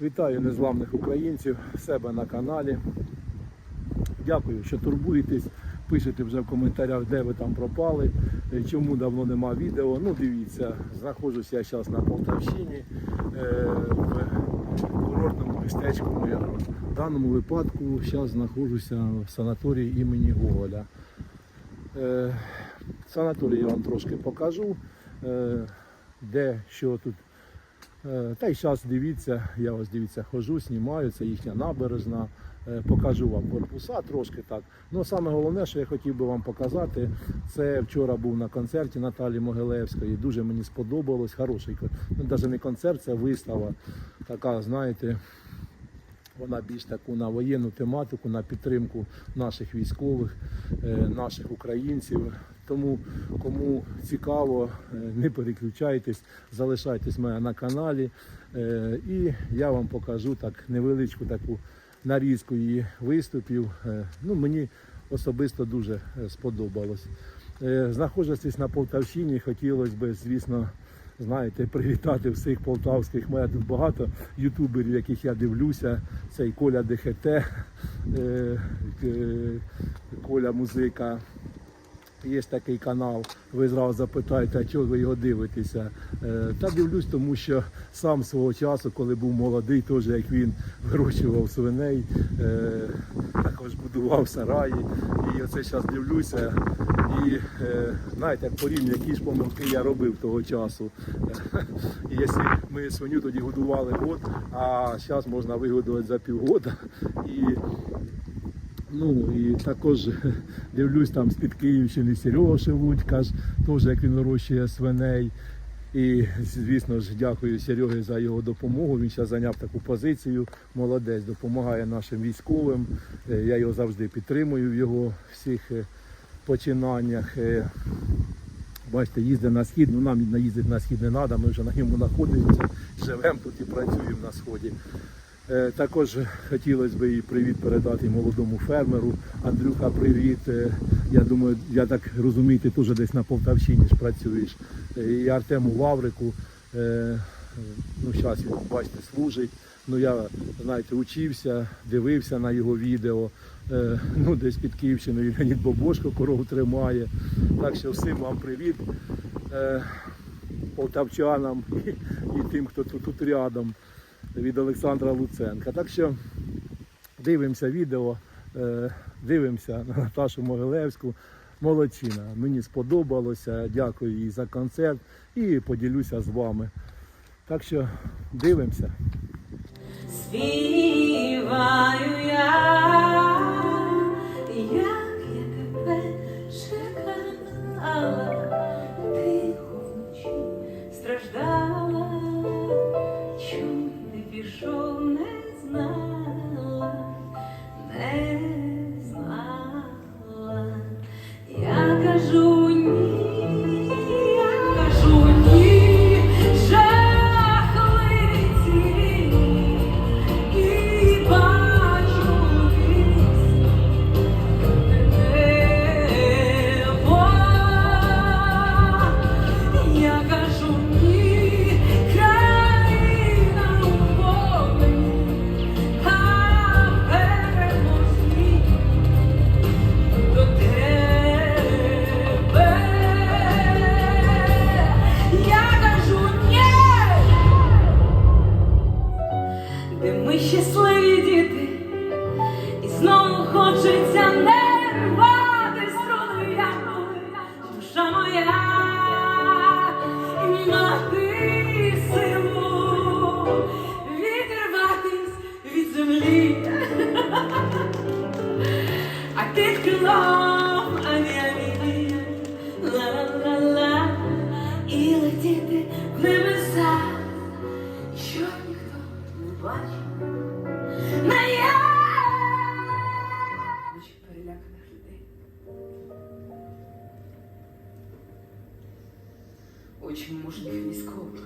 Вітаю незламних українців себе на каналі. Дякую, що турбуєтесь. Пишете вже в коментарях, де ви там пропали, е, чому давно нема відео. Ну, дивіться, знаходжусь я зараз на Полтавщині е, в курортному містечку Мирно. В даному випадку зараз знаходжуся в санаторії імені Гоголя. Е, Санаторій я вам трошки покажу, де що тут Та й зараз дивіться, я ось дивіться, хожу, знімаю, це їхня набережна. Е, Покажу вам корпуса трошки так. Ну саме головне, що я хотів би вам показати, це вчора був на концерті Наталі Могилевської. Дуже мені сподобалось. Хороший кон- ну, навіть не концерт, це вистава. Така, знаєте, вона більш таку на воєнну тематику, на підтримку наших військових, е, наших українців. Тому кому цікаво, е, не переключайтесь, залишайтесь мене на каналі. Е, І я вам покажу так невеличку таку нарізку її виступів. Ну, мені особисто дуже сподобалось. Знаходжусь на Полтавщині, хотілося б, звісно, знаєте, привітати всіх полтавських. Мене тут багато ютуберів, яких я дивлюся. Це і Коля ДХТ, е, е, Коля Музика. Є такий канал, ви зразу запитаєте, а чого ви його дивитеся. Е, Та дивлюсь, тому що сам свого часу, коли був молодий, теж як він вирощував свиней, е, також будував сараї. І оце зараз дивлюся. І е, знаєте, як порівнюю, які ж помилки я робив того часу. І якщо ми свиню тоді годували год, а зараз можна вигодувати за півгода. І Ну і також дивлюсь там з-під Київщини Серега Шелудька теж як він вирощує свиней. І звісно ж дякую Серегі за його допомогу. Він зараз зайняв таку позицію. Молодець, допомагає нашим військовим. Е, Я його завжди підтримую в його всіх е, починаннях. Е, Бачите, їздить на схід, ну нам наїздити на схід не треба, ми вже на ньому знаходимося, живемо тут і працюємо на сході. Е, Також хотілося б і привіт передати молодому фермеру. Андрюха, привіт. Е, Я думаю, я так розумію, ти теж десь на Полтавщині ж працюєш. Е, І Артему Лаврику. Ну, зараз він, бачите, служить. Ну, я, знаєте, учився, дивився на його відео. Ну, десь під Київщиною Леонід Бобошко корову тримає. Так що всім вам привіт. Полтавчанам і, тим, хто тут рядом від Олександра Луценка. Так що дивимося відео, е, дивимося на Наташу Могилевську. Молодчина. Мені сподобалося. Дякую їй за концерт і поділюся з вами. Так що дивимося. Співаю я, крилом авіалії, ла-ла-ла-ла, і летіти в небеса що ніхто не бачив. Не я. Очі переляканих людей. Очі мужніх військових.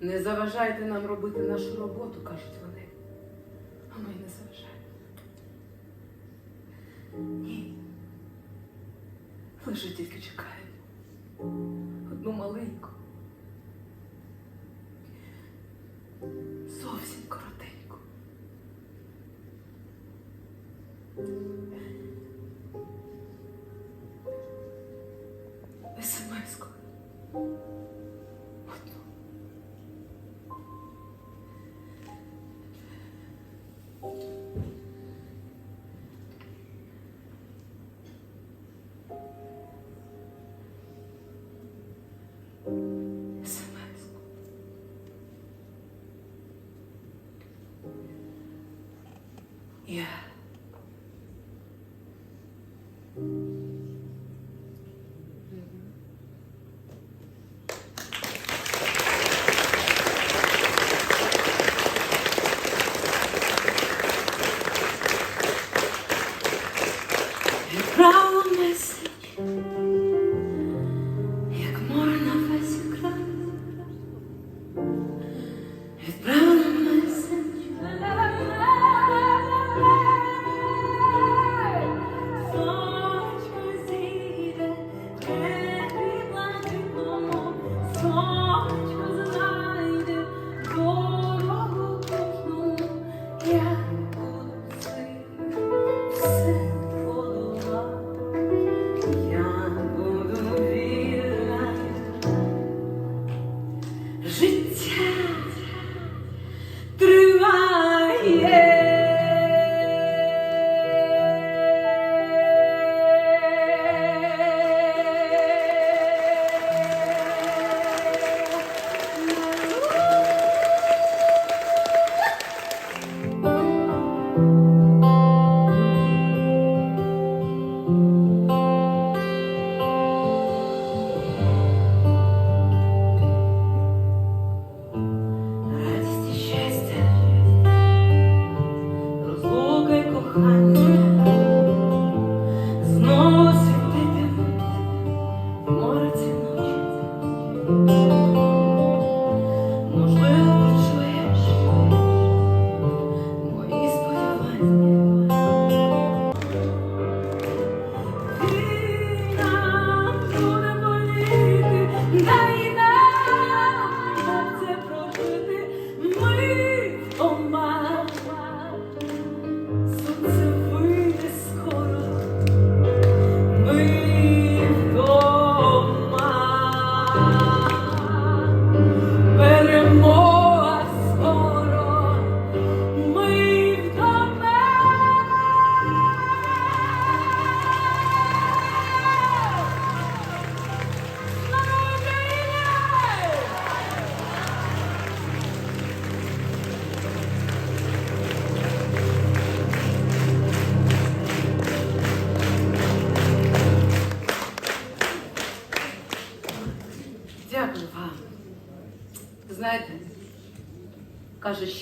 Не заважайте нам робити нашу роботу, кажуть Ні. Лише тільки чекають. Одну маленьку. Зовсім коротеньку. Yeah.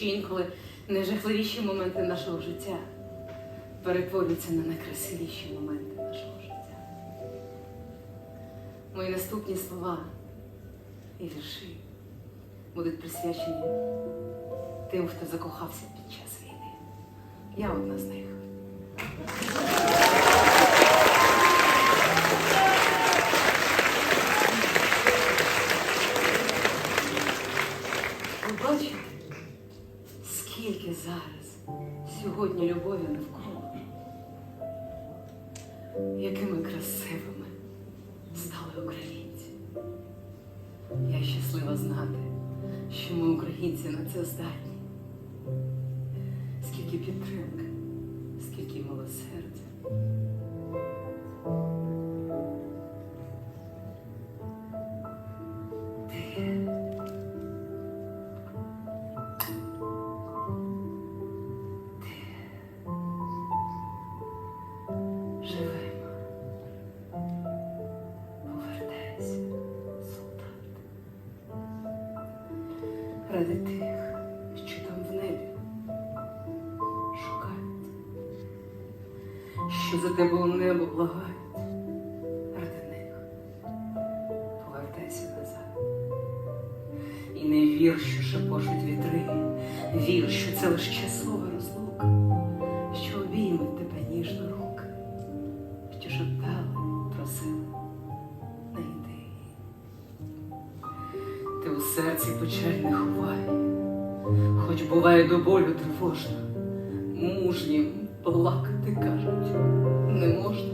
чи інколи найжахливіші моменти нашого життя перетворюються на найкрасивіші моменти нашого життя. Мої наступні слова і вірші будуть присвячені тим, хто закохався під час війни. Я одна з них. красивими стали українці. Я щаслива знати, що ми, українці, на це здатні. Скільки підтримки, скільки милосердя. в серці печаль не ховає, хоч буває до болю тривожно, мужнім плакати кажуть не можна.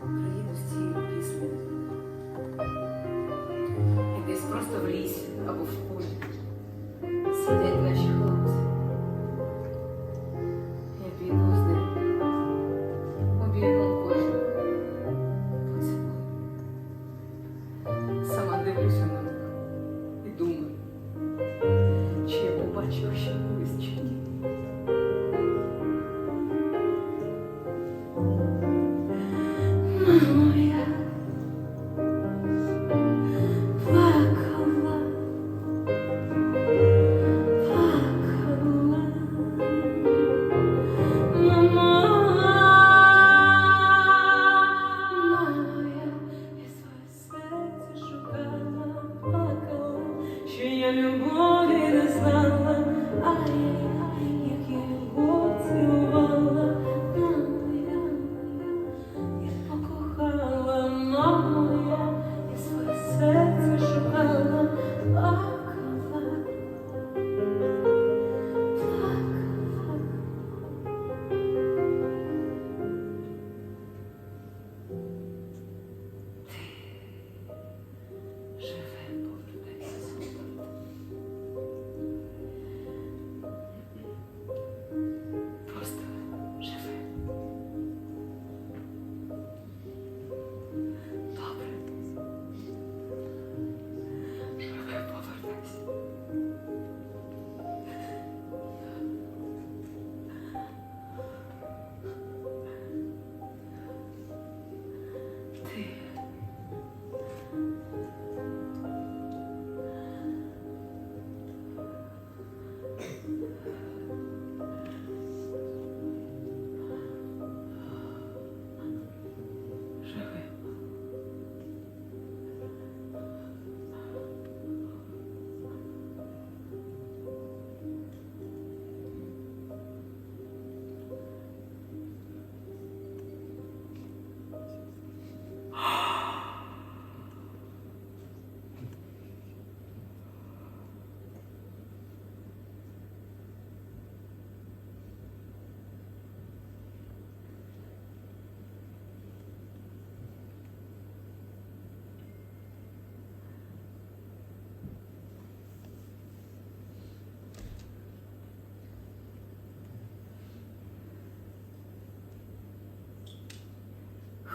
країну з цією піснею. Десь просто в лісі або в полі.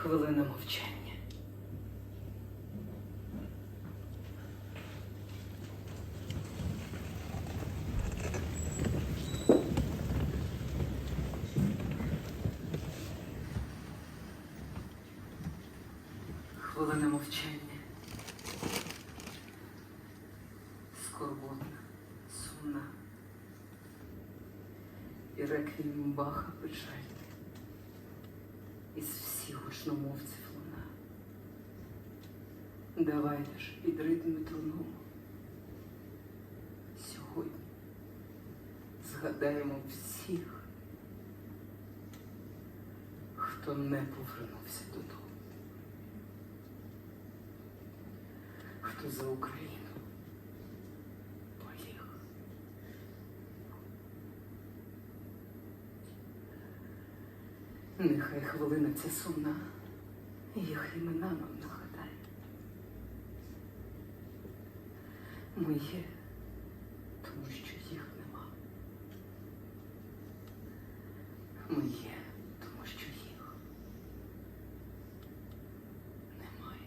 Хвилина мовчання. Хвилина мовчання. Скорботна, сумна. І реквієм Баха печальний. Із гучномовців луна. Давайте ж під ритм труну. Сьогодні згадаємо всіх, хто не повернувся додому. Хто за Україну Нехай хвилина ця сумна, їх імена нам нагадає. Ми є, тому що їх нема. Ми є, тому що їх немає.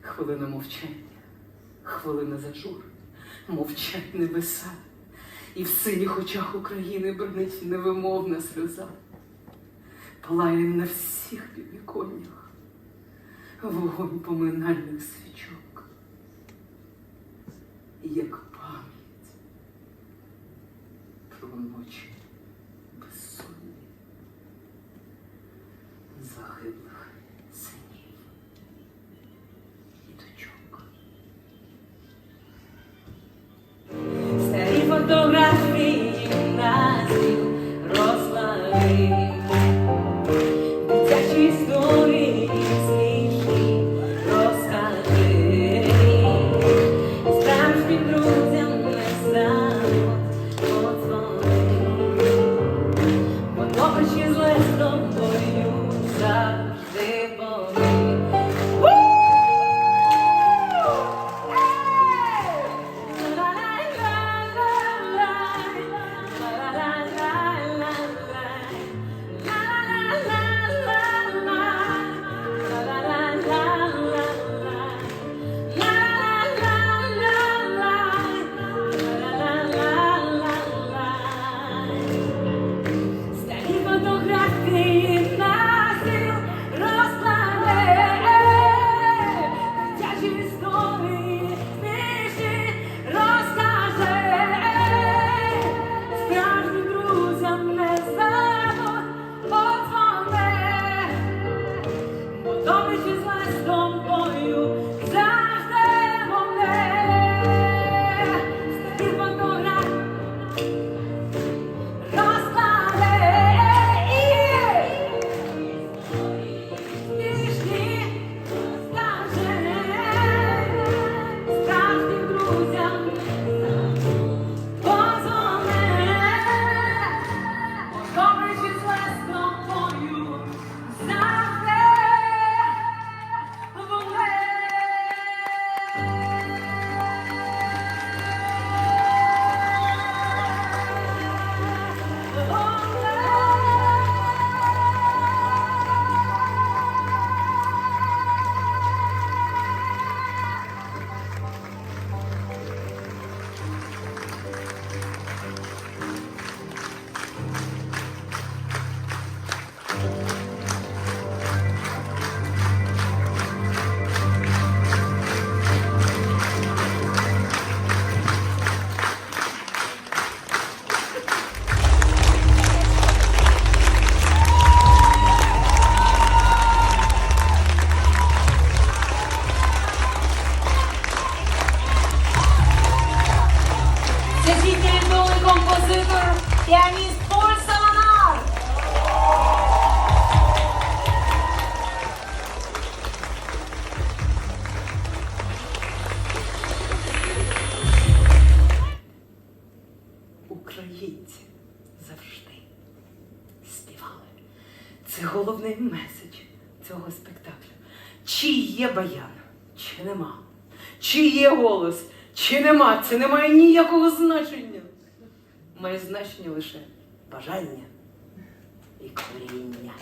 Хвилина мовчання, хвилина зажур, мовчать небеса. І в синіх очах України бринить невимовна сльоза. Палає на всіх підвіконнях вогонь поминальних свічок, як є баян, чи нема. Чи є голос, чи нема. Це не має ніякого значення. Має значення лише бажання і коріння.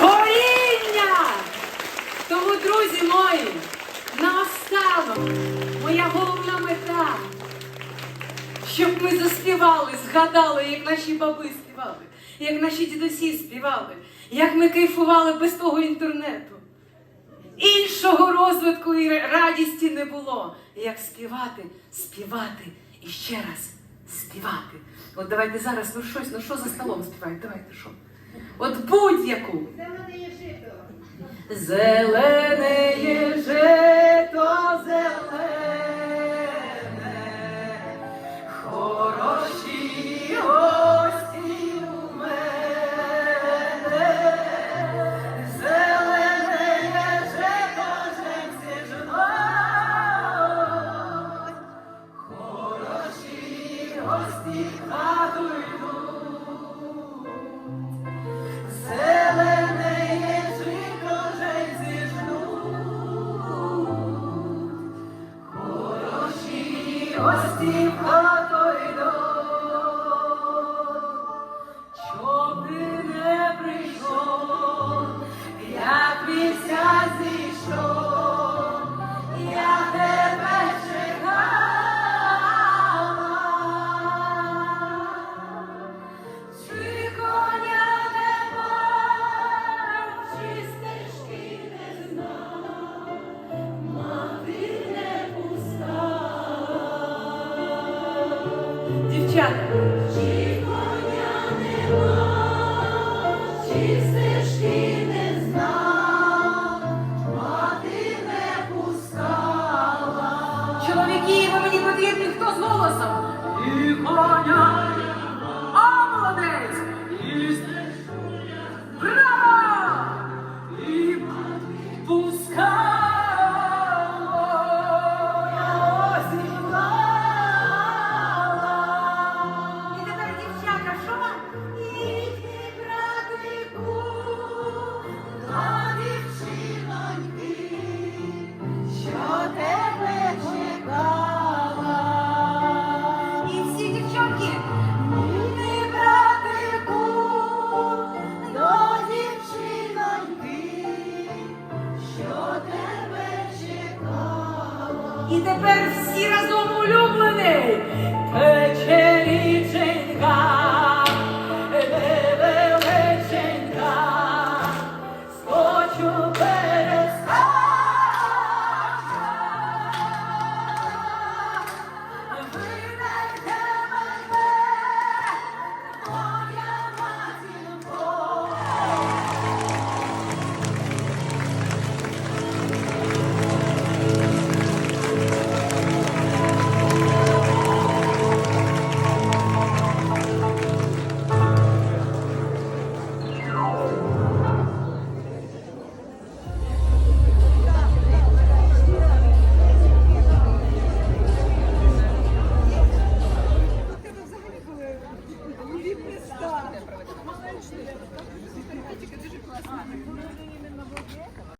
Коріння! Тому, друзі мої, наостанок моя головна мета, щоб ми заспівали, згадали, як наші баби співали, як наші дідусі співали, як ми кайфували без того інтернету. Іншого розвитку і радісті не було. Як співати, співати і ще раз співати. От давайте зараз, ну щось, ну що за столом співають? Давайте що? От будь-яку. Зелене жито. Зелене є жито, зелене. Хороші. гості в.